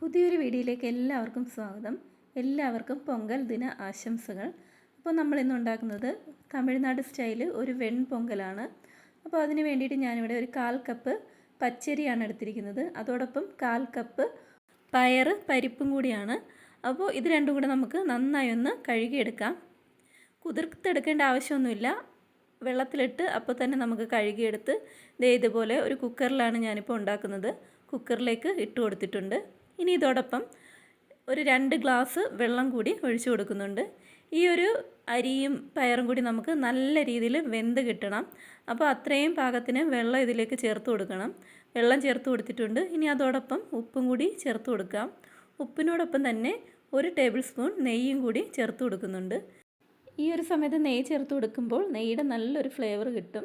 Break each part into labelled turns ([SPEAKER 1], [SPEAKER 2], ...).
[SPEAKER 1] പുതിയൊരു വീഡിയോയിലേക്ക് എല്ലാവർക്കും സ്വാഗതം. എല്ലാവർക്കും പൊങ്കൽ ദിന ആശംസകൾ. അപ്പോൾ നമ്മൾ ഇന്ന് ഉണ്ടാക്കുന്നത് തമിഴ്നാട് സ്റ്റൈൽ ഒരു വെൺ പൊങ്കലാണ് അപ്പോൾ അതിന് വേണ്ടിയിട്ട് ഞാനിവിടെ ഒരു കാൽ കപ്പ് പച്ചരിയാണ് എടുത്തിരിക്കുന്നത്. അതോടൊപ്പം കാൽ കപ്പ് പയർ പരിപ്പും കൂടിയാണ്. അപ്പോൾ ഇത് രണ്ടും കൂടെ നമുക്ക് നന്നായി ഒന്ന് കഴുകിയെടുക്കാം. കുതിർത്തെടുക്കേണ്ട ആവശ്യമൊന്നുമില്ല. വെള്ളത്തിലിട്ട് അപ്പോൾ തന്നെ നമുക്ക് കഴുകിയെടുത്ത് ഇതേ ഇതുപോലെ ഒരു കുക്കറിലാണ് ഞാനിപ്പോൾ ഉണ്ടാക്കുന്നത്. കുക്കറിലേക്ക് ഇട്ട് കൊടുത്തിട്ടുണ്ട്. ഇനി ഇതോടൊപ്പം ഒരു രണ്ട് ഗ്ലാസ് വെള്ളം കൂടി ഒഴിച്ചു കൊടുക്കുന്നുണ്ട്. ഈ ഒരു അരിയും പയറും കൂടി നമുക്ക് നല്ല രീതിയിൽ വെന്ത് കിട്ടണം. അപ്പോൾ അത്രയും പാകത്തിന് വെള്ളം ഇതിലേക്ക് ചേർത്ത് കൊടുക്കണം. വെള്ളം ചേർത്ത് കൊടുത്തിട്ടുണ്ട്. ഇനി അതോടൊപ്പം ഉപ്പും കൂടി ചേർത്ത് കൊടുക്കാം. ഉപ്പിനോടൊപ്പം തന്നെ ഒരു ടേബിൾ സ്പൂൺ നെയ്യും കൂടി ചേർത്ത് കൊടുക്കുന്നുണ്ട്. ഈ ഒരു സമയത്ത് നെയ്യ് ചേർത്ത് കൊടുക്കുമ്പോൾ നെയ്യുടെ നല്ലൊരു ഫ്ലേവർ കിട്ടും.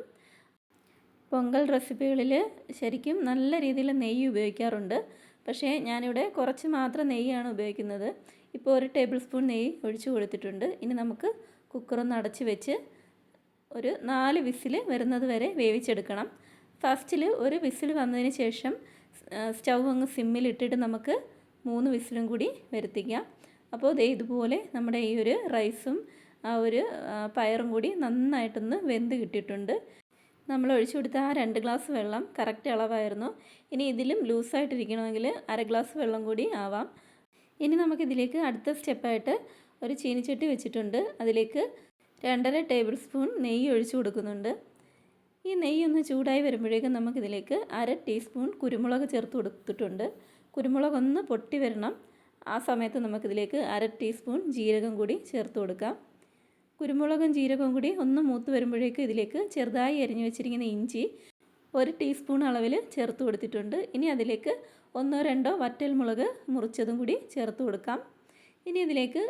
[SPEAKER 1] പൊങ്കൽ റെസിപ്പികളിൽ ശരിക്കും നല്ല രീതിയിൽ നെയ്യ് ഉപയോഗിക്കാറുണ്ട്. പക്ഷേ ഞാനിവിടെ കുറച്ച് മാത്രം നെയ്യാണ് ഉപയോഗിക്കുന്നത്. ഇപ്പോൾ ഒരു ടേബിൾ സ്പൂൺ നെയ്യ് ഒഴിച്ചു കൊടുത്തിട്ടുണ്ട്. ഇനി നമുക്ക് കുക്കറൊന്ന് അടച്ച് വെച്ച് ഒരു നാല് വിസിൽ വരുന്നത് വരെ വേവിച്ചെടുക്കണം. ഫസ്റ്റിൽ ഒരു വിസിൽ വന്നതിന് ശേഷം സ്റ്റൗ അങ്ങ് സിമ്മിലിട്ടിട്ട് നമുക്ക് മൂന്ന് വിസിലും കൂടി വരുത്തിക്കാം. അപ്പോൾ ദേ ഇതുപോലെ നമ്മുടെ ഈ ഒരു റൈസും ആ ഒരു പയറും കൂടി നന്നായിട്ടൊന്ന് വെന്ത് കിട്ടിയിട്ടുണ്ട്. നമ്മൾ ഒഴിച്ചു കൊടുത്ത ആ രണ്ട് ഗ്ലാസ് വെള്ളം കറക്റ്റ് അളവായിരുന്നു. ഇനി ഇതിലും ലൂസായിട്ടിരിക്കണമെങ്കിൽ അര ഗ്ലാസ് വെള്ളം കൂടി ആവാം. ഇനി നമുക്കിതിലേക്ക് അടുത്ത സ്റ്റെപ്പായിട്ട് ഒരു ചീനിച്ചട്ടി വെച്ചിട്ടുണ്ട്. അതിലേക്ക് രണ്ടര ടേബിൾ സ്പൂൺ നെയ്യ് ഒഴിച്ചു കൊടുക്കുന്നുണ്ട്. ഈ നെയ്യ് ഒന്ന് ചൂടായി വരുമ്പോഴേക്കും നമുക്കിതിലേക്ക് അര ടീസ്പൂൺ കുരുമുളക് ചേർത്ത് കൊടുത്തിട്ടുണ്ട്. കുരുമുളക് ഒന്ന് പൊട്ടി വരണം. ആ സമയത്ത് നമുക്കിതിലേക്ക് അര ടീസ്പൂൺ ജീരകം കൂടി ചേർത്ത് കൊടുക്കാം. കുരുമുളകും ജീരകവും കൂടി ഒന്ന് മൂത്ത് വരുമ്പോഴേക്കും ഇതിലേക്ക് ചെറുതായി അരിഞ്ഞു വെച്ചിരിക്കുന്ന ഇഞ്ചി ഒരു ടീസ്പൂൺ അളവിൽ ചേർത്ത് കൊടുത്തിട്ടുണ്ട്. ഇനി അതിലേക്ക് ഒന്നോ രണ്ടോ വറ്റൽമുളക് മുറിച്ചതും കൂടി ചേർത്ത് കൊടുക്കാം. ഇനി ഇതിലേക്ക്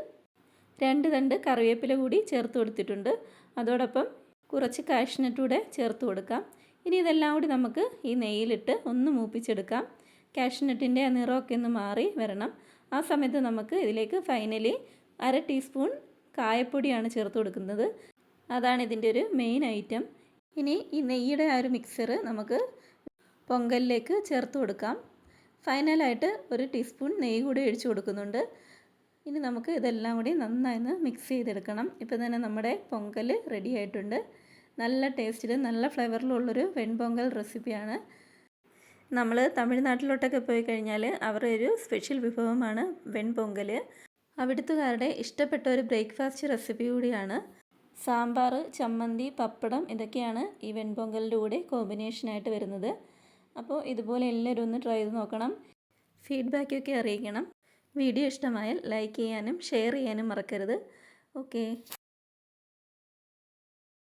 [SPEAKER 1] രണ്ട് തണ്ട് കറിവേപ്പില കൂടി ചേർത്ത് കൊടുത്തിട്ടുണ്ട്. അതോടൊപ്പം കുറച്ച് കാഷ്നട്ടൂടെ ചേർത്ത് കൊടുക്കാം. ഇനി ഇതെല്ലാം കൂടി നമുക്ക് ഈ നെയ്യിലിട്ട് ഒന്ന് മൂപ്പിച്ചെടുക്കാം. കാഷ്നട്ടിന്റെ നിറമൊക്കെ ഒന്ന് മാറി വരണം. ആ സമയത്ത് നമുക്ക് ഇതിലേക്ക് ഫൈനലി അര ടീസ്പൂൺ കായപ്പൊടിയാണ് ചേർത്ത് കൊടുക്കുന്നത്. അതാണ് ഇതിന്റെ ഒരു മെയിൻ ഐറ്റം ഇനി ഈ നെയ്യുടെ ആ ഒരു മിക്സർ നമുക്ക് പൊങ്കലിലേക്ക് ചേർത്ത് കൊടുക്കാം. ഫൈനലായിട്ട് ഒരു ടീസ്പൂൺ നെയ്യ് കൂടി ഒഴിച്ചു കൊടുക്കുന്നുണ്ട്. ഇനി നമുക്ക് ഇതെല്ലാം കൂടി നന്നായി ഒന്ന് മിക്സ് ചെയ്തെടുക്കണം. ഇപ്പം തന്നെ നമ്മുടെ പൊങ്കൽ റെഡി ആയിട്ടുണ്ട്. നല്ല ടേസ്റ്റിൽ നല്ല ഫ്ലേവറിലുള്ളൊരു വെൺപൊങ്കൽ റെസിപ്പിയാണ് നമ്മൾ തമിഴ്നാട്ടിലോട്ടൊക്കെ പോയി കഴിഞ്ഞാൽ അവരുടെ ഒരു സ്പെഷ്യൽ വിഭവമാണ് വെൺപൊങ്കൽ അവിടുത്തുകാരുടെ ഇഷ്ടപ്പെട്ട ഒരു ബ്രേക്ക്ഫാസ്റ്റ് റെസിപ്പി കൂടിയാണ്. സാമ്പാർ ചമ്മന്തി പപ്പടം ഇതൊക്കെയാണ് ഈ വെൺപൊങ്കലിന്റെ കൂടെ കോമ്പിനേഷനായിട്ട് വരുന്നത്. അപ്പോൾ ഇതുപോലെ എല്ലാവരും ഒന്ന് ട്രൈ ചെയ്ത് നോക്കണം. ഫീഡ്ബാക്കൊക്കെ അറിയിക്കണം. വീഡിയോ ഇഷ്ടമായാൽ ലൈക്ക് ചെയ്യാനും ഷെയർ ചെയ്യാനും മറക്കരുത്. ഓക്കേ